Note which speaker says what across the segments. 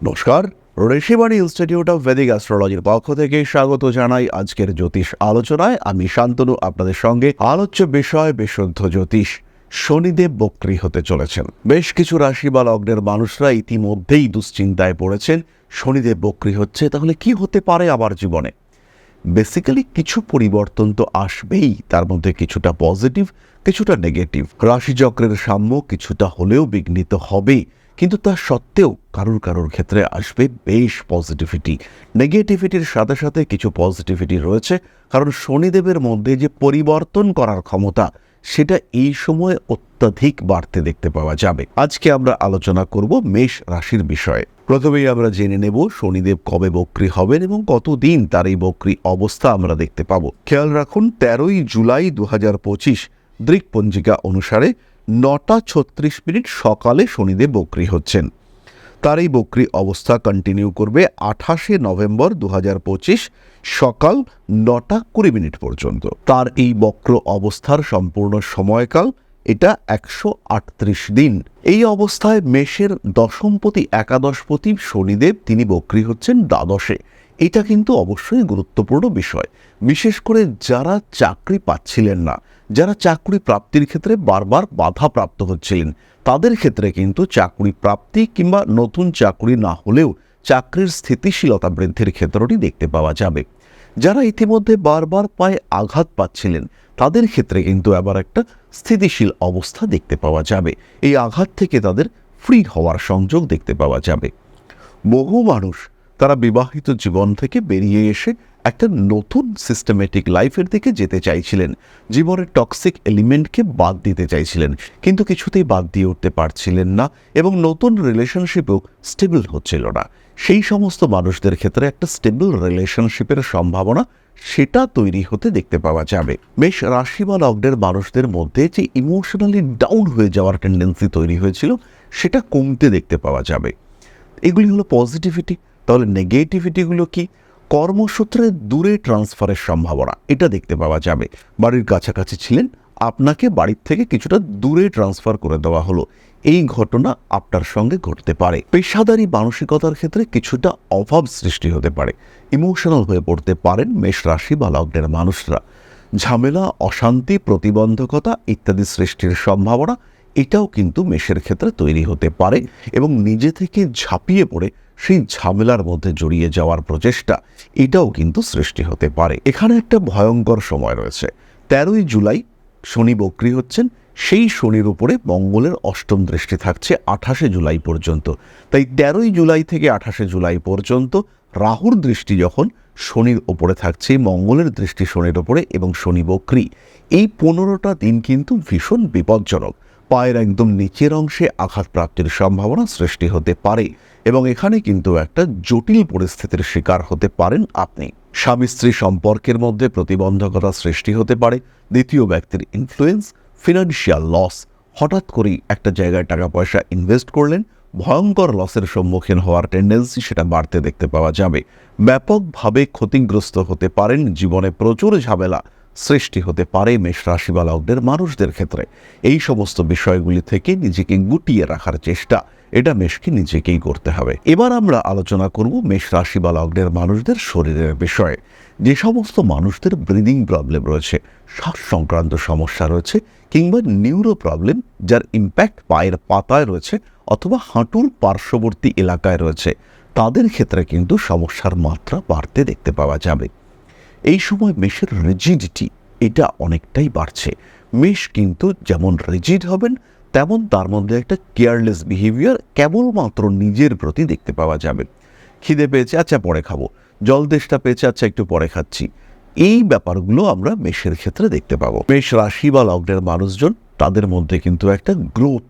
Speaker 1: নমস্কার Rishibani institute of Vedic অ্যাস্ট্রোলজির পক্ষ থেকে স্বাগত জানাই আজকের জ্যোতিষ আলোচনায়। আমি শান্তনু, আপনাদের সঙ্গে আলোচ্য বিষয় বিশুদ্ধ জ্যোতিষ। শনিদেব বক্রী হতে চলেছেন। বেশ কিছু রাশি বা লগ্নের মানুষরা ইতিমধ্যেই দুশ্চিন্তায় পড়েছেন, শনিদেব বক্রী হচ্ছে, তাহলে কি হতে পারে আমার জীবনে? বেসিক্যালি কিছু পরিবর্তন তো আসবেই, তার মধ্যে কিছুটা পজিটিভ কিছুটা নেগেটিভ রাশিচক্রের সাম্য কিছুটা হলেও বিঘ্নিত হবে কিন্তু তা সত্ত্বেও কারুর কারুর ক্ষেত্রে আসবে বেশ পজিটিভিটি নেগেটিভিটির সাথে সাথে কিছু পজিটিভিটি রয়েছে, কারণ শনিদেবের মধ্যে যে পরিবর্তন করার ক্ষমতা, সেটা এই সময় অত্যাধিক বাড়তে দেখতে পাওয়া যাবে। আজকে আমরা আলোচনা করব মেষ রাশির বিষয়ে। প্রথমেই আমরা জেনে নেব শনিদেব কবে বক্রী হবেন এবং কতদিন তার এই বক্রী অবস্থা আমরা দেখতে পাবো। খেয়াল রাখুন, তেরোই জুলাই দু হাজার পঁচিশ, দৃকপঞ্জিকা অনুসারে নটা ছত্রিশ মিনিট সকালে শনিদেব বক্রী হচ্ছেন। তার এই বক্রী অবস্থা কন্টিনিউ করবে আঠাশে নভেম্বর দু হাজার পঁচিশ সকাল নটা কুড়ি মিনিট পর্যন্ত। তার এই বক্র অবস্থার সম্পূর্ণ সময়কাল এটা একশো আটত্রিশ দিন। এই অবস্থায় মেষের দশমপতি, একাদশপতি শনিদেব তিনি বক্রী হচ্ছেন দ্বাদশে। এটা কিন্তু অবশ্যই গুরুত্বপূর্ণ বিষয়। বিশেষ করে যারা চাকরি পাচ্ছিলেন না, যারা চাকরি প্রাপ্তির ক্ষেত্রে বারবার বাধা প্রাপ্ত হচ্ছিলেন, তাদের ক্ষেত্রে কিন্তু চাকরি প্রাপ্তি কিংবা নতুন চাকরি না হলেও চাকরির স্থিতিশীলতা বৃদ্ধির ক্ষেত্রটি দেখতে পাওয়া যাবে। যারা ইতিমধ্যে বারবার পায়ে আঘাত পাচ্ছিলেন, তাদের ক্ষেত্রে কিন্তু আবার একটা স্থিতিশীল অবস্থা দেখতে পাওয়া যাবে। এই আঘাত থেকে তাদের ফ্রি হওয়ার সংযোগ দেখতে পাওয়া যাবে। বহু মানুষ তারা বিবাহিত জীবন থেকে বেরিয়ে এসে একটা নতুন সিস্টেমেটিক লাইফের দিকে যেতে চাইছিলেন। জীবনের টক্সিক এলিমেন্টকে বাদ দিতে চাইছিলেন, কিন্তু কিছুতেই বাদ দিয়ে উঠতে পারছিলেন না এবং নতুন রিলেশনশিপেও স্টেবল হচ্ছিল না। সেই সমস্ত মানুষদের ক্ষেত্রে একটা স্টেবল রিলেশনশিপের সম্ভাবনা সেটা তৈরি হতে দেখতে পাওয়া যাবে। বেশ রাশি বা লগ্নের মানুষদের মধ্যে যে ইমোশনালি ডাউন হয়ে যাওয়ার টেন্ডেন্সি তৈরি হয়েছিল, সেটা কমতে দেখতে পাওয়া যাবে। এগুলি হলো পজিটিভিটি তাহলে নেগেটিভিটিগুলো কি? কর্মসূত্রে দূরে ট্রান্সফারের সম্ভাবনা, এটা দেখতে পাওয়া যাবে। বাড়ির কাছাকাছি ছিলেন, আপনাকে বাড়ির থেকে কিছুটা দূরে ট্রান্সফার করে দেওয়া হলো। এই ঘটনা আপনার সঙ্গে ঘটতে পারে। পেশাদারি মানসিকতার ক্ষেত্রে কিছুটা অভাব সৃষ্টি হতে পারে। ইমোশনাল হয়ে পড়তে পারেন মেষ রাশি বা লগ্নের মানুষরা। ঝামেলা, অশান্তি, প্রতিবন্ধকতা ইত্যাদি সৃষ্টির সম্ভাবনা, এটাও কিন্তু মেষের ক্ষেত্রে তৈরি হতে পারে এবং নিজে থেকে ঝাঁপিয়ে পড়ে সেই ঝামেলার মধ্যে জড়িয়ে যাওয়ার প্রচেষ্টা, এটাও কিন্তু সৃষ্টি হতে পারে। এখানে একটা ভয়ঙ্কর সময় রয়েছে। তেরোই জুলাই, শনি বক্রী হচ্ছেন, সেই শনির উপরে মঙ্গলের অষ্টম দৃষ্টি থাকছে আঠাশে জুলাই পর্যন্ত। তাই তেরোই জুলাই থেকে আঠাশে জুলাই পর্যন্ত রাহুর দৃষ্টি যখন শনির ওপরে থাকছে, মঙ্গলের দৃষ্টি শনির ওপরে এবং শনি বক্রি, এই পনেরোটা দিন কিন্তু ভীষণ বিপজ্জনক। পায়ের একদম নিচের অংশে আঘাতপ্রাপ্তির সম্ভাবনা সৃষ্টি হতে পারে। এবং এখানে কিন্তু একটা জটিল পরিস্থিতির শিকার হতে পারেন আপনি। স্বামী স্ত্রী সম্পর্কের মধ্যে প্রতিবন্ধকতা সৃষ্টি হতে পারে, দ্বিতীয় ব্যক্তির ইনফ্লুয়েন্স ফিনান্সিয়াল লস হঠাৎ করেই একটা জায়গায় টাকা পয়সা ইনভেস্ট করলেন, ভয়ঙ্কর লসের সম্মুখীন হওয়ার টেন্ডেন্সি সেটা বাড়তে দেখতে পাওয়া যাবে। ব্যাপকভাবে ক্ষতিগ্রস্ত হতে পারেন, জীবনে প্রচুর ঝামেলা সৃষ্টি হতে পারে মেষ রাশি বা মানুষদের ক্ষেত্রে। এই সমস্ত বিষয়গুলি থেকে নিজেকে গুটিয়ে রাখার চেষ্টা। এটা মেষকে নিজেকেই করতে হবে। এবার আমরা আলোচনা করব মেষ রাশি বা লগ্নের মানুষদের শরীরের বিষয়ে। যে সমস্ত মানুষদের ব্রিদিং প্রবলেম রয়েছে, শ্বাস সংক্রান্ত সমস্যা রয়েছে কিংবা নিউরো প্রবলেম যার ইম্প্যাক্ট পায়ের পাতায় রয়েছে অথবা হাঁটুর পার্শ্ববর্তী এলাকায় রয়েছে, তাদের ক্ষেত্রে কিন্তু সমস্যার মাত্রা বাড়তে দেখতে পাওয়া যাবে। এই সময় মেষের রিজিডিটি এটা অনেকটাই বাড়ছে। মেষ কিন্তু যেমন রিজিড হবেন তেমন তার মধ্যে একটা কেয়ারলেস বিহেভিয়ার কেবলমাত্র নিজের প্রতি দেখতে পাওয়া যাবে। খিদে পেয়েছে আচ্ছা পরে খাব। জল দেশটা পেয়েছে আচ্ছা একটু পরে খাচ্ছি। এই ব্যাপারগুলো আমরা মেষের ক্ষেত্রে দেখতে পাবো। মেষ রাশি বা লগ্নের মানুষজন, তাদের মধ্যে কিন্তু একটা গ্রোথ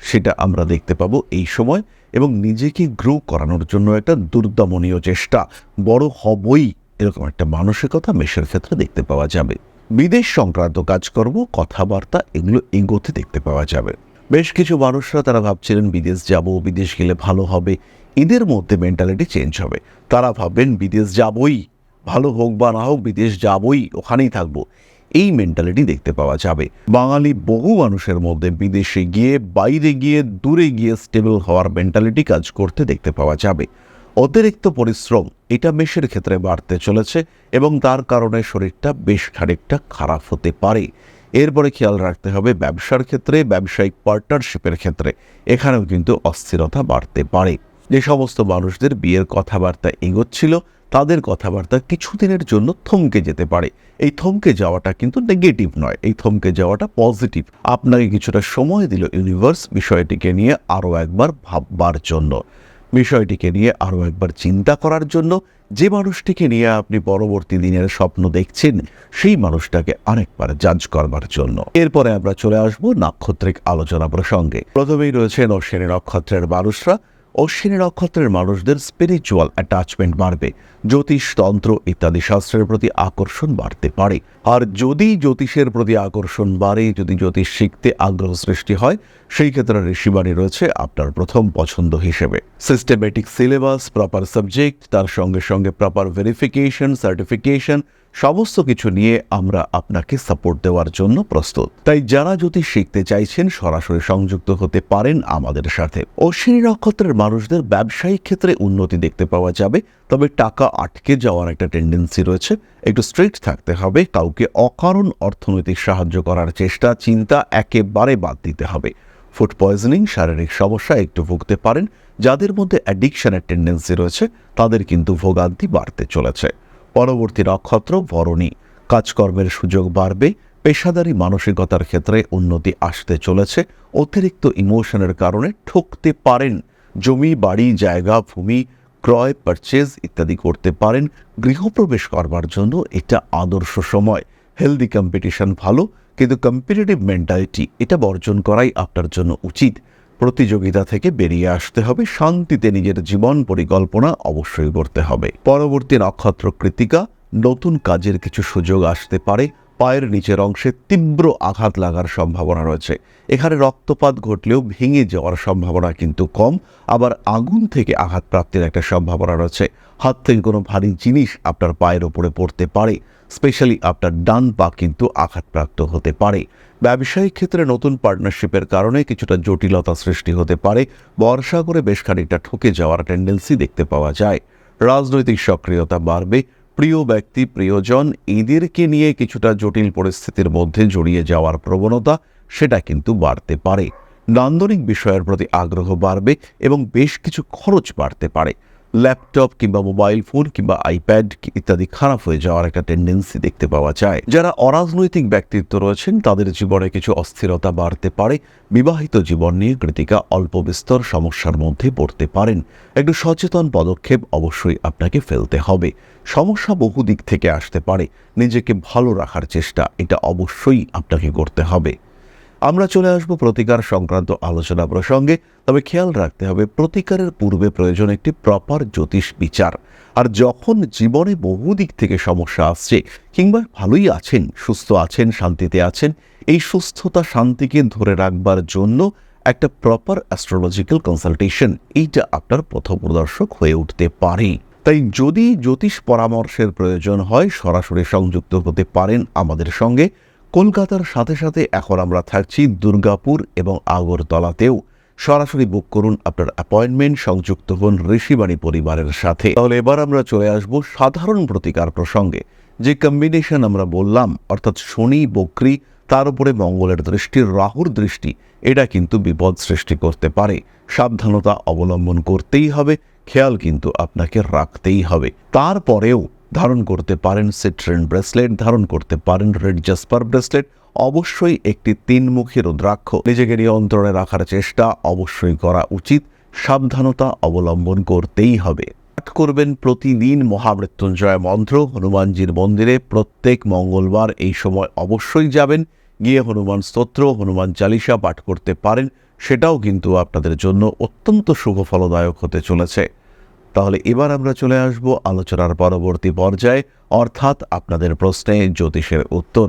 Speaker 1: সেটা আমরা দেখতে পাবো এই সময় এবং নিজেকে গ্রো করানোর জন্য একটা দুর্দমনীয় চেষ্টা। বড় হবই এরকম একটা মানসিকতা মেষের ক্ষেত্রে দেখতে পাওয়া যাবে। বিদেশ সংক্রান্ত কাজকর্ম, কথাবার্তা এগুলো এগোতে দেখতে পাওয়া যাবে। বেশ কিছু মানুষরা তারা ভাবছিলেন বিদেশ যাব, বিদেশ গেলে ভালো হবে। এদের মধ্যে মেন্টালিটি চেঞ্জ হবে। তারা ভাববেন, বিদেশ যাবই। ভালো হোক বা না হোক, বিদেশ যাবই, ওখানেই থাকব। এই মেন্টালিটি দেখতে পাওয়া যাবে। বাঙালি বহু মানুষের মধ্যে বিদেশে গিয়ে, বাইরে গিয়ে, দূরে গিয়ে স্টেবল হওয়ার মেন্টালিটি কাজ করতে দেখতে পাওয়া যাবে। অতিরিক্ত পরিশ্রম, এটা মেষের ক্ষেত্রে বাড়তে চলেছে এবং তার কারণে শরীরটা বেশ খানিকটা খারাপ হতে পারে। এরপরে খেয়াল রাখতে হবে ব্যবসার ক্ষেত্রে, ব্যবসায়িক পার্টনারশিপের ক্ষেত্রে। এখানেও কিন্তু অস্থিরতা বাড়তে পারে। যে সমস্ত মানুষদের বিয়ের কথাবার্তা এগোচ্ছিল, তাদের কথাবার্তা কিছুদিনের জন্য থমকে যেতে পারে। এই থমকে যাওয়াটা কিন্তু নেগেটিভ নয়। এই থমকে যাওয়াটা পজিটিভ আপনাকে কিছুটা সময় দিল ইউনিভার্স বিষয়টিকে নিয়ে আরও একবার ভাববার জন্য। বিষয়টিকে নিয়ে আরও একবার চিন্তা করার জন্য যে মানুষটিকে নিয়ে আপনি পরবর্তী দিনের স্বপ্ন দেখছেন, সেই মানুষটাকে আরেকবার জাজ করবার জন্য। এরপরে আমরা চলে আসব নাক্ষত্রিক আলোচনা প্রসঙ্গে। প্রথমেই রয়েছেন অশ্বিনী নক্ষত্রের মানুষরা। অশ্বিনী নক্ষত্রের মানুষদের স্পিরিচুয়াল অ্যাটাচমেন্ট বাড়বে। জ্যোতিষ, তন্ত্র ইত্যাদি শাস্ত্রের প্রতি আকর্ষণ বাড়তে পারে। আর যদি জ্যোতিষের প্রতি আকর্ষণ বাড়ে, যদি জ্যোতিষ শিখতে আগ্রহ সৃষ্টি হয়, সেই ক্ষেত্রে ঋষিবাণী রয়েছে আপনার প্রথম পছন্দ হিসেবে। সিস্টেমেটিক সিলেবাস প্রপার সাবজেক্ট তার সঙ্গে সঙ্গে প্রপার ভেরিফিকেশন সার্টিফিকেশন সমস্ত কিছু নিয়ে আমরা আপনাকে সাপোর্ট দেওয়ার জন্য প্রস্তুত। তাই যারা যদি শিখতে চাইছেন, সরাসরি সংযুক্ত হতে পারেন আমাদের সাথে। অশ্বিনী নক্ষত্রের মানুষদের ব্যবসায়িক ক্ষেত্রে উন্নতি দেখতে পাওয়া যাবে, তবে টাকা আটকে যাওয়ার একটা টেন্ডেন্সি রয়েছে। একটু স্ট্রিক্ট থাকতে হবে, কাউকে অকারণ অর্থনৈতিক সাহায্য করার চেষ্টা, চিন্তা একেবারে বাদ দিতে হবে। ফুড পয়জনিং শারীরিক সমস্যা একটু ভুগতে পারেন, যাদের মধ্যে অ্যাডিকশনের টেন্ডেন্সি রয়েছে, তাদের কিন্তু ভোগান্তি বাড়তে চলেছে। পরবর্তী নক্ষত্র ভরণী কাজকর্মের সুযোগ বাড়বে, পেশাদারি মানসিকতার ক্ষেত্রে উন্নতি আসতে চলেছে, অতিরিক্ত ইমোশনের কারণে ঠকতে পারেন। জমি, বাড়ি, জায়গা, ভূমি, ক্রয় পারচেজ ইত্যাদি করতে পারেন। গৃহপ্রবেশ করবার জন্য এটা আদর্শ সময়। হেলদি কম্পিটিশন ভালো, কিন্তু কম্পিটিটিভ মেন্টালিটি এটা বর্জন করাই আপনার জন্য উচিত। প্রতিযোগিতা থেকে বেরিয়ে আসতে হবে। শান্তিতে নিজের জীবন পরিকল্পনা অবশ্যই করতে হবে। পরবর্তী নক্ষত্র কৃতিকা নতুন কাজের কিছু সুযোগ আসতে পারে। পায়ের নিচের অংশে তীব্র আঘাত লাগার সম্ভাবনা রয়েছে। এখানে রক্তপাত ঘটলেও ভেঙে যাওয়ার সম্ভাবনা কিন্তু কম। আবার আগুন থেকে আঘাত প্রাপ্তির একটা সম্ভাবনা রয়েছে। হাত থেকে কোনো ভারী জিনিস আপনার পায়ের ওপরে পড়তে পারে। স্পেশালি আপনার ডান পা কিন্তু আঘাতপ্রাপ্ত হতে পারে। ব্যবসায়িক ক্ষেত্রে নতুন পার্টনারশিপের কারণে কিছুটা জটিলতা সৃষ্টি হতে পারে। বর্ষা করে বেশ খানিকটা ঠকে যাওয়ার টেন্ডেন্সি দেখতে পাওয়া যায়। রাজনৈতিক সক্রিয়তা বাড়বে। প্রিয় ব্যক্তি, প্রিয়জন এদেরকে নিয়ে কিছুটা জটিল পরিস্থিতির মধ্যে জড়িয়ে যাওয়ার প্রবণতা সেটা কিন্তু বাড়তে পারে। নান্দনিক বিষয়ের প্রতি আগ্রহ বাড়বে এবং বেশ কিছু খরচ বাড়তে পারে। ল্যাপটপ কিংবা মোবাইল ফোন কিংবা আইপ্যাড ইত্যাদি খারাপ হয়ে যাওয়ার একটা টেন্ডেন্সি দেখতে পাওয়া যায়। যারা অরাজনৈতিক ব্যক্তিত্ব রয়েছেন, তাদের জীবনে কিছু অস্থিরতা বাড়তে পারে। বিবাহিত জীবন নিয়ে কৃতিকা অল্প বিস্তর সমস্যার মধ্যে পড়তে পারেন। একটু সচেতন পদক্ষেপ অবশ্যই আপনাকে ফেলতে হবে। সমস্যা বহু দিক থেকে আসতে পারে। নিজেকে ভালো রাখার চেষ্টা, এটা অবশ্যই আপনাকে করতে হবে। আমরা চলে আসব প্রতিকার সংক্রান্ত আলোচনা প্রসঙ্গে। তবে খেয়াল রাখতে হবে, প্রতিকারের পূর্বে প্রয়োজন একটি প্রপার জ্যোতিষ বিচার। আর যখন জীবনে বহু দিক থেকে সমস্যা আসছে, কিংবা ভালোই আছেন, সুস্থ আছেন, শান্তিতে আছেন, এই সুস্থতা শান্তিকে ধরে রাখবার জন্য একটা প্রপার অ্যাস্ট্রোলজিক্যাল কনসালটেশন এইটা আপনার পথপ্রদর্শক হয়ে উঠতে পারে। তাই যদি জ্যোতিষ পরামর্শের প্রয়োজন হয়, সরাসরি সংযুক্ত হতে পারেন আমাদের সঙ্গে। কলকাতার সাথে সাথে এখন আমরা থাকছি দুর্গাপুর এবং আগরতলাতেও। সরাসরি বুক করুন আপনার অ্যাপয়েন্টমেন্ট সংযুক্ত হন ঋষিবাণী পরিবারের সাথে। তাহলে এবার আমরা চলে আসব সাধারণ প্রতিকার প্রসঙ্গে। যে কম্বিনেশন আমরা বললাম, অর্থাৎ শনি, বক্রি, তার উপরে মঙ্গলের দৃষ্টি, রাহুর দৃষ্টি, এটা কিন্তু বিপদ সৃষ্টি করতে পারে। সাবধানতা অবলম্বন করতেই হবে, খেয়াল কিন্তু আপনাকে রাখতেই হবে। তারপরেও ধারণ করতে পারেন সিট্রেন ব্রেসলেট, ধারণ করতে পারেন রেড জাসপার ব্রেসলেট, অবশ্যই একটি তিনমুখী রুদ্রাক্ষ। নিজেকে নিয়ন্ত্রণে রাখার চেষ্টা অবশ্যই করা উচিত। সাবধানতা অবলম্বন করতেই হবে। পাঠ করবেন প্রতিদিন মহামৃত্যুঞ্জয় মন্ত্র। হনুমানজির মন্দিরে প্রত্যেক মঙ্গলবার এই সময় অবশ্যই যাবেন। গিয়ে হনুমান স্তোত্র, হনুমান চালিসা পাঠ করতে পারেন। সেটাও কিন্তু আপনাদের জন্য অত্যন্ত শুভ ফলদায়ক হতে চলেছে। তাহলে এবার আমরা চলে আসব আলোচনার পরবর্তী পর্যায়ে। অর্থাৎ আপনাদের প্রশ্নে জ্যোতিষের উত্তর।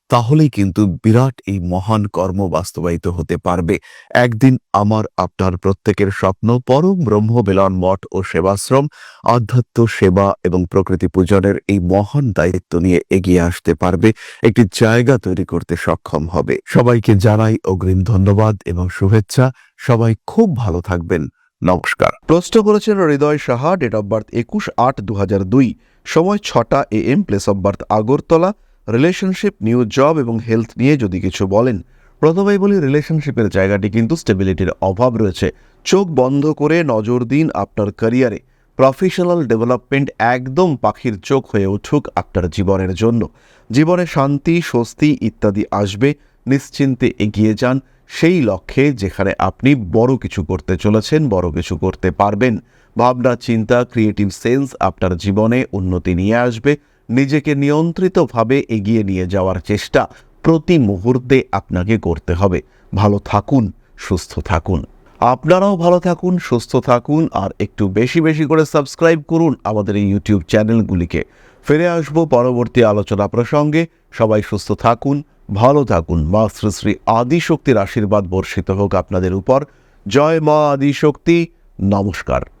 Speaker 2: তাহলেই কিন্তু বিরাট এই মহান কর্ম বাস্তবায়িত হতে পারবে। একদিন আমার, আপনার প্রত্যেকের স্বপ্ন পরম ব্রহ্ম বেলন মঠ ও সেবাশ্রম, আধ্যাত্ম সেবা এবং প্রকৃতি পূজনের এই মহান দায়িত্ব নিয়ে এগিয়ে আসতে পারবে। একটি জায়গা তৈরি করতে সক্ষম হবে। সবাইকে জানাই অগ্রিম ধন্যবাদ এবং শুভেচ্ছা। সবাই খুব ভালো থাকবেন। নমস্কার। প্রশ্ন করেছেন Hriday Saha date of birth একুশ আট দু সময় ছটা A M place of birth Agartala. Relationship, new job এবং হেলথ নিয়ে যদি কিছু বলেন, প্রথমেই বলি রিলেশনশিপের জায়গাটি কিন্তু স্টেবিলিটির অভাব রয়েছে। চোখ বন্ধ করে নজর দিন আপনার ক্যারিয়ারে। প্রফেশনাল ডেভেলপমেন্ট একদম পাখির চোখ হয়ে উঠুক আপনার জীবনের জন্য। জীবনে শান্তি, স্বস্তি ইত্যাদি আসবে, নিশ্চিন্তে এগিয়ে যান। সেই লক্ষ্যে যেখানে আপনি বড় কিছু করতে চলেছেন, বড় কিছু করতে পারবেন। ভাবনা, চিন্তা ক্রিয়েটিভ সেন্স আপনার জীবনে উন্নতি নিয়ে আসবে। নিজেকে নিয়ন্ত্রিতভাবে এগিয়ে নিয়ে যাওয়ার চেষ্টা প্রতি মুহূর্তে আপনাকে করতে হবে। ভালো থাকুন, সুস্থ থাকুন। আপনারাও ভালো থাকুন, সুস্থ থাকুন, আর একটু বেশি বেশি করে সাবস্ক্রাইব করুন আমাদের এই ইউটিউব চ্যানেলগুলিকে। ফিরে আসব পরবর্তী আলোচনা প্রসঙ্গে। সবাই সুস্থ থাকুন,
Speaker 1: ভালো থাকুন। মা শ্রী শ্রী আদিশক্তির আশীর্বাদ বর্ষিত হোক আপনাদের উপর। জয় মা আদিশক্তি। নমস্কার।